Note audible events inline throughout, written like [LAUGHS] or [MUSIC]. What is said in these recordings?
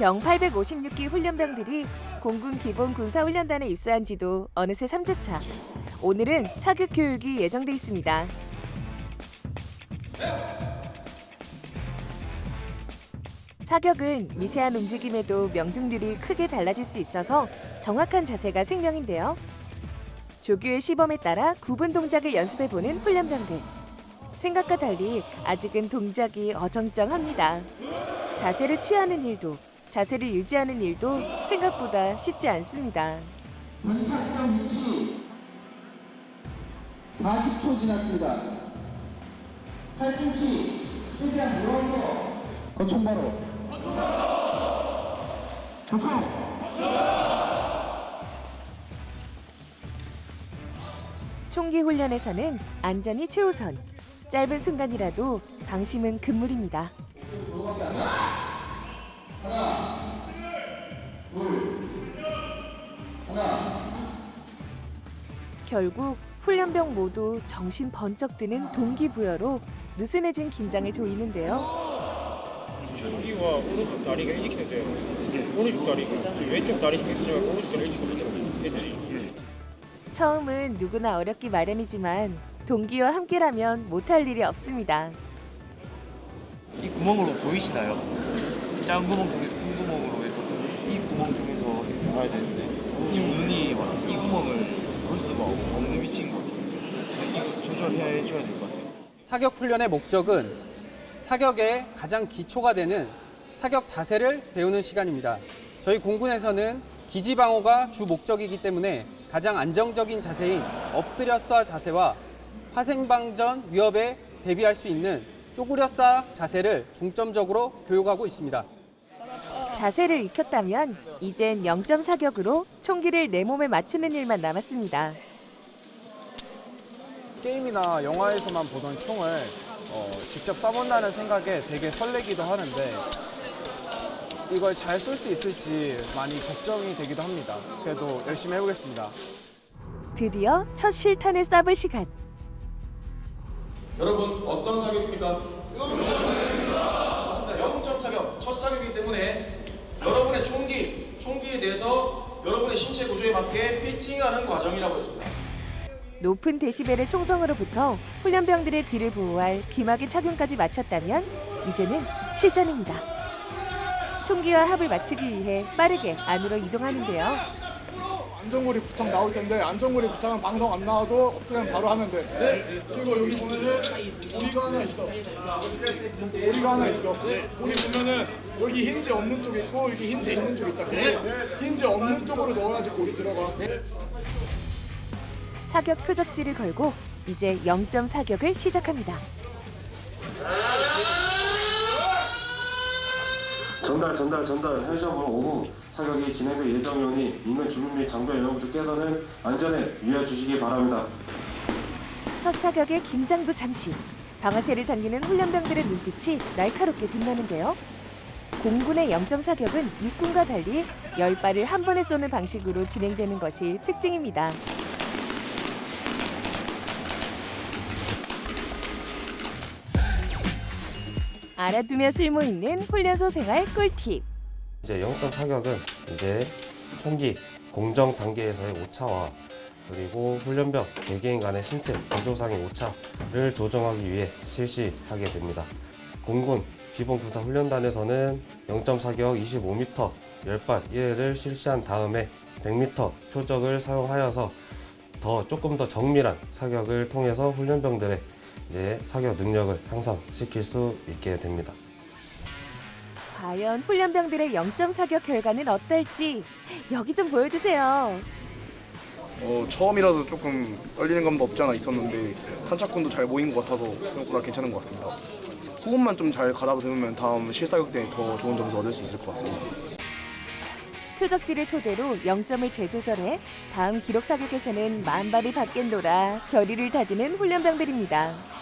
병 856기 훈련병들이 공군 기본 군사훈련단에 입소한 지도 어느새 3주차. 오늘은 사격 교육이 예정돼 있습니다. 사격은 미세한 움직임에도 명중률이 크게 달라질 수 있어서 정확한 자세가 생명인데요. 조교의 시범에 따라 구분 동작을 연습해보는 훈련병들. 생각과 달리 아직은 동작이 어정쩡합니다. 자세를 취하는 일도 자세를 유지하는 일도 생각보다 쉽지 않습니다. 문착점 위치 40초 지났습니다. 팔꿈치 최대한 모아서 거총 바로 거총 총기 훈련에서는 안전이 최우선. 짧은 순간이라도 방심은 금물입니다. 결국 훈련병 모두 정신 번쩍 드는 동기부여로 느슨해진 긴장을 조이는데요. 여기와 오른쪽 다리가 일직선 돼요. 오른쪽 다리가 지금 왼쪽 다리 신경 오른쪽 다리 일직선 됐지. 처음은 누구나 어렵기 마련이지만 동기와 함께라면 못할 일이 없습니다. 이 구멍으로 보이시나요? 작은 구멍 통해서 큰 구멍으로 해서 이 구멍 통해서 이렇게 봐야 되는데 지금 눈이 이 구멍을 볼 수가 없- 없는 위치인 것 같아요. 그래서 이거 조절해야 해줘야 될 것 같아요. 사격 훈련의 목적은 사격의 가장 기초가 되는 사격 자세를 배우는 시간입니다. 저희 공군에서는 기지 방어가 주 목적이기 때문에 가장 안정적인 자세인 엎드려 쏴 자세와 화생방전 위협에 대비할 수 있는 쪼그려 쏴 자세를 중점적으로 교육하고 있습니다. 자세를 익혔다면 이젠 0점 사격으로 총기를 내 몸에 맞추는 일만 남았습니다. 게임이나 영화에서만 보던 총을 어, 직접 쏴본다는 생각에 되게 설레기도 하는데 이걸 잘 쏠 수 있을지 많이 걱정이 되기도 합니다. 그래도 열심히 해보겠습니다. 드디어 첫 실탄을 쏴볼 시간. 여러분 어떤 사격입니까? 0점 사격입니다. 맞습니다. 0점 사격 첫 사격이기 때문에 여러분의 총기, 총기에 대해서 여러분의 신체 구조에 맞게 피팅하는 과정이라고 했습니다. 높은 데시벨의 총성으로부터 훈련병들의 귀를 보호할 귀마개 착용까지 마쳤다면 이제는 실전입니다. 총기와 합을 맞추기 위해 빠르게 안으로 이동하는데요. 안전고리 부착 나올 텐데 안전고리 부착은 방송 안 나와도 엎드리면 바로 하면 돼. 네. 그리고 여기 보면은 고리가 하나 있어. 고리가 하나 있어. 고리 보면은 여기 힌지 없는 쪽 있고 여기 힌지 있는 쪽 있다. 그치? 힌지 없는 쪽으로 넣어야지 고리 들어가. 사격 표적지를 걸고 이제 0점 사격을 시작합니다. 전달 전달 전달 현시험은 오후 사격이 진행될 예정이오니 인근 주민 및 장병 여러분들께서는 안전에 유의해 주시기 바랍니다. 첫 사격의 긴장도 잠시. 방아쇠를 당기는 훈련병들의 눈빛이 날카롭게 빛나는데요. 공군의 0점 사격은 육군과 달리 10발을 한 번에 쏘는 방식으로 진행되는 것이 특징입니다. 알아두면 쓸모 있는 훈련소 생활 꿀팁. 이제 0점 사격은 이제 총기 공정 단계에서의 오차와 그리고 훈련병 개개인 간의 신체 건조상의 오차를 조정하기 위해 실시하게 됩니다. 공군 기본 군사 훈련단에서는 0점 사격 25m 10발 1회를 실시한 다음에 100m 표적을 사용하여서 더 조금 더 정밀한 사격을 통해서 훈련병들의 이제 사격 능력을 향상시킬 수 있게 됩니다. 과연 훈련병들의 0점 사격 결과는 어떨지 여기 좀 보여주세요. 어, 처음이라도 조금 떨리는 감도 없지 않아 있었는데 탄착군도 잘 모인 것 같아서 생각보다 괜찮은 것 같습니다. 호흡만 좀 잘 가다듬으면 다음 실사격 때 더 좋은 점수 얻을 수 있을 것 같습니다. 표적지를 토대로 0점을 재조절해 다음 기록 사격에서는 만발을 받겠노라 결의를 다지는 훈련병들입니다.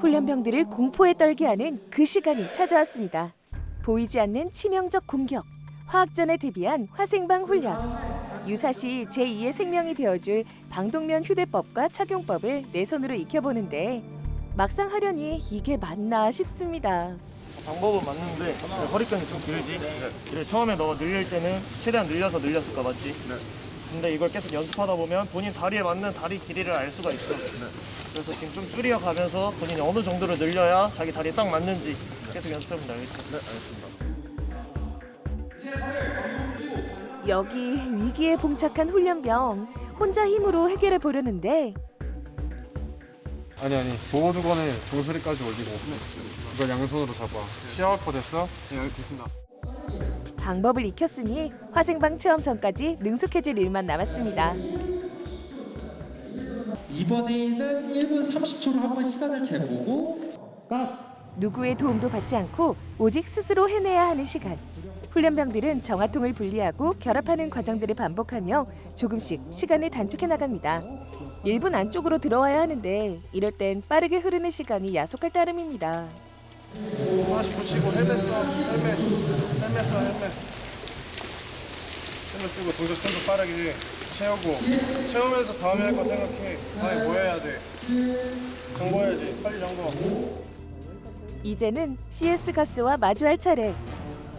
훈련병들을 공포에 떨게 하는 그 시간이 찾아왔습니다. 보이지 않는 치명적 공격, 화학전에 대비한 화생방 훈련. 유사시 제2의 생명이 되어줄 방독면 휴대법과 착용법을 내 손으로 익혀보는데 막상 하려니 이게 맞나 싶습니다. 방법은 맞는데 허리끈이 좀 길지. 이를 처음에 너 늘릴 때는 최대한 늘려서 늘렸을 거 맞지? 근데 이걸 계속 연습하다 보면 본인 다리에 맞는 다리 길이를 알 수가 있어. 그래서 지금 좀 줄여 가면서 본인이 어느 정도로 늘려야 자기 다리에 딱 맞는지 계속 연습해보면 알겠지? 네, 알겠습니다. 여기 위기에 봉착한 훈련병 혼자 힘으로 해결해 보려는데 아니 아니 보호두건에 종소리까지 올리고 이걸 양손으로 잡아 시야확보 됐어? 네 여기 됐습니다 방법을 익혔으니 화생방 체험 전까지 능숙해질 일만 남았습니다. 이번에는 1분 30초로 한번 시간을 재보고 누구의 도움도 받지 않고 오직 스스로 해내야 하는 시간. 훈련병들은 정화통을 분리하고 결합하는 과정들을 반복하며 조금씩 시간을 단축해 나갑니다. 1분 안쪽으로 들어와야 하는데 이럴 땐 빠르게 흐르는 시간이 야속할 따름입니다. 하나씩 붙이고 헬멧 써 헬멧 헬멧 써 헬멧. 헬멧 쓰고 동작 좀 더 빠르게 채우고 채우면서 다음에 할 거 생각해. 다음에 뭐 해야 돼? 정보해야지. 빨리 정보. 이제는 CS 가스와 마주할 차례.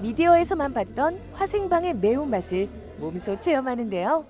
미디어에서만 봤던 화생방의 매운맛을 몸소 체험하는데요.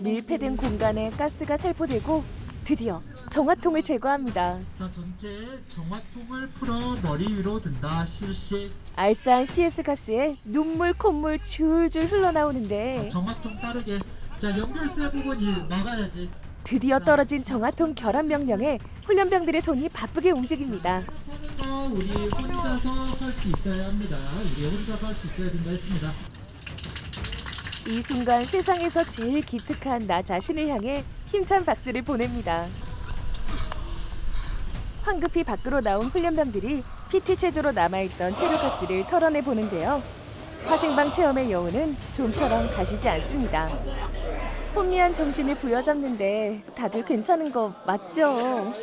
밀폐된 공간에 가스가 살포되고 드디어 정화통을 제거합니다. 자 전체 정화통을 풀어 머리 위로 든다 실시. 알싸한 CS 가스에 눈물 콧물 줄줄 흘러나오는데 정화통 빠르게. 자 연결세 부분 이 막아야지. 드디어 떨어진 정화통 결합 명령에 훈련병들의 손이 바쁘게 움직입니다. 하는 거 우리 혼자서 할 수 있어야 합니다. 우리 혼자서 할 수 있어야 된다 했습니다 이 순간 세상에서 제일 기특한 나 자신을 향해 힘찬 박수를 보냅니다. 황급히 밖으로 나온 훈련병들이 PT 체조로 남아있던 체류가스를 털어내 보는데요. 화생방 체험의 여운은 좀처럼 가시지 않습니다. 혼미한 정신을 부여잡는데 다들 괜찮은 거 맞죠?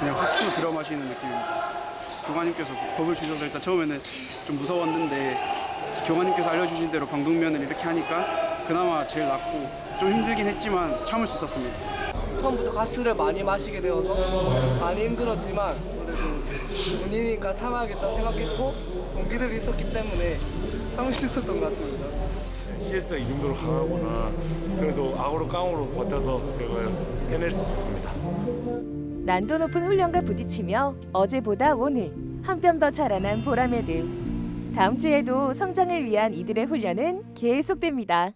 그냥 후추 들어 마시는 느낌입니다. 교관님께서 법을 주셔서 일단 처음에는 좀 무서웠는데 교관님께서 알려주신 대로 방독면을 이렇게 하니까 그나마 제일 낫고 좀 힘들긴 했지만 참을 수 있었습니다. 처음부터 가스를 많이 마시게 되어서 많이 힘들었지만 그래도 군이니까 참아야겠다 생각했고 동기들이 있었기 때문에 참을 수 있었던 것 같습니다. CS가 이 정도로 강하구나. 그래도 악으로 깡으로 버텨서 그걸 해낼 수 있었습니다. 난도 높은 훈련과 부딪히며 어제보다 오늘 한 뼘 더 자라난 보라매들. 다음 주에도 성장을 위한 이들의 훈련은 계속됩니다.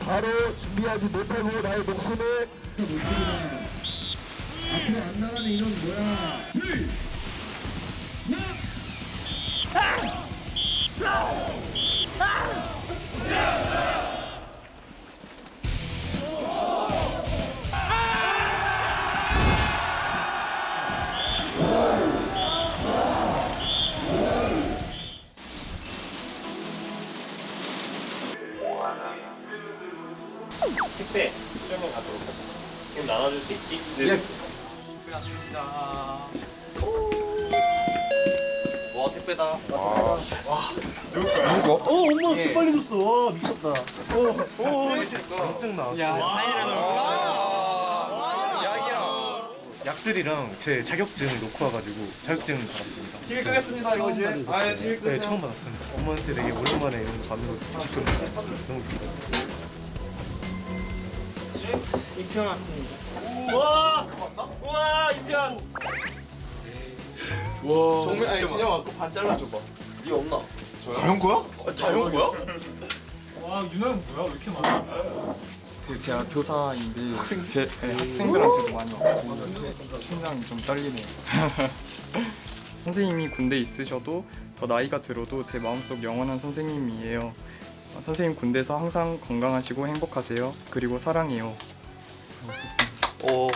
바로 준비하지 못하고 나의 목숨을 안 나가는 이놈 뭐야 택배 수령을 가도록 하자. 그럼 나눠줄 수 있지? 네. 와 택배다. 와. 누구? 어 엄마 예. 빨리 줬어. 와 미쳤다. 어. 어. 깜짝 나왔어. 약들이랑 제 자격증 놓고 와가지고 자격증 받았습니다. 기회 끄겠습니다 이거 이제 아예 기회 네, 처음 받았습니다. 엄마한테 되게 오랜만에 이런 거 받는 거 있어서 기쁩니다. 너무 기뻐요. 이편 왔습니다. 정말 아니 진영 왔고 반 잘라줘봐 니 없나? 다형 거야? 다형 거야? 그 제가 교사인데 학생 제 네, 학생들한테도 많이 왔고 심장이 좀 떨리네요. [LAUGHS] 선생님이 군대 있으셔도 더 나이가 들어도 제 마음속 영원한 선생님이에요. 어, 선생님 군대에서 항상 건강하시고 행복하세요. 그리고 사랑해요. 라고 썼습니다. 오.